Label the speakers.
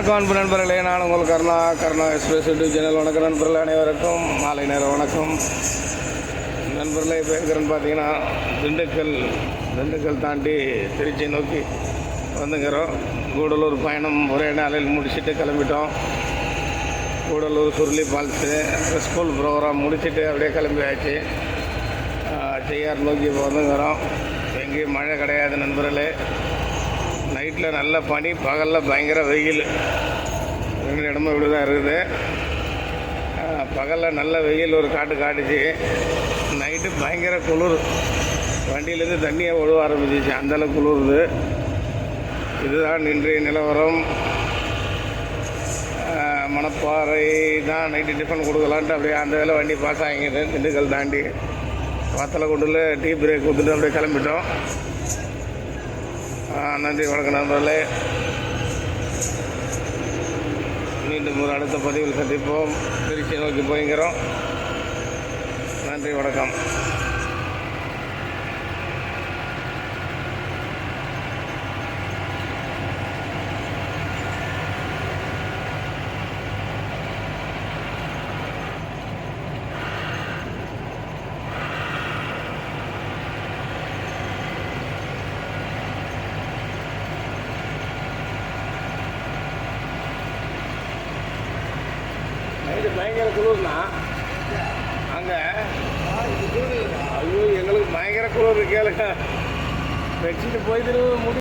Speaker 1: வணக்கம் அன்பு நண்பர்களே நான் உங்கள் Karuna Karuna express YouTube channel வணக்கம் நண்பர்களே அனைவருக்கும் மாலை நேரம் வணக்கம். நண்பர்களே இப்போ இருக்கிறேன்னு பார்த்தீங்கன்னா திண்டுக்கல் திண்டுக்கல் தாண்டி திருச்சி நோக்கி வந்துங்கிறோம் கூடலூர் பயணம் ஒரே நாளில் முடிச்சுட்டு கிளம்பிட்டோம். Gudalur Suruli falls school programme முடிச்சுட்டு அப்படியே கிளம்பி ஆச்சு செய்யார் நோக்கி இப்போ வந்துங்கிறோம் எங்கேயும் மழை கிடையாது நண்பர்களே. நைட்டில் நல்ல பனி பகலில் பயங்கர வெயில். ரெண்டு இடமும் இப்படி தான் இருக்குது பகலில் நல்ல வெயில் ஒரு காட்டு காட்டுச்சு. நைட்டு பயங்கர குளிர். வண்டியிலேருந்து தண்ணியை ஒழுவ ஆரம்பிச்சிச்சு. அந்தளவு குளிருது. இதுதான் இன்றைய நிலவரம். மணப்பாறை தான் நைட்டு டிஃபன் கொடுக்கலான்ட்டு அப்படியே அந்த வேலை வண்டி பாஸ் ஆகிங்குது திண்டுக்கல் தாண்டி. வாத்தலை கொண்டுல டீ பிரேக் கொடுத்துட்டு அப்படியே கிளம்பிட்டோம். நன்றி வணக்கம் நண்பர்களே. மீண்டும் ஒரு அடுத்த பதிவில் சந்திப்போம். திருச்சி நோக்கி போய்கிறோம் நன்றி வணக்கம். இது பயங்கர குளிர்னா அங்கே ஐயோ எங்களுக்கு பயங்கர குளிர் கேளுங்க. வச்சுட்டு போய் திரும்ப முடி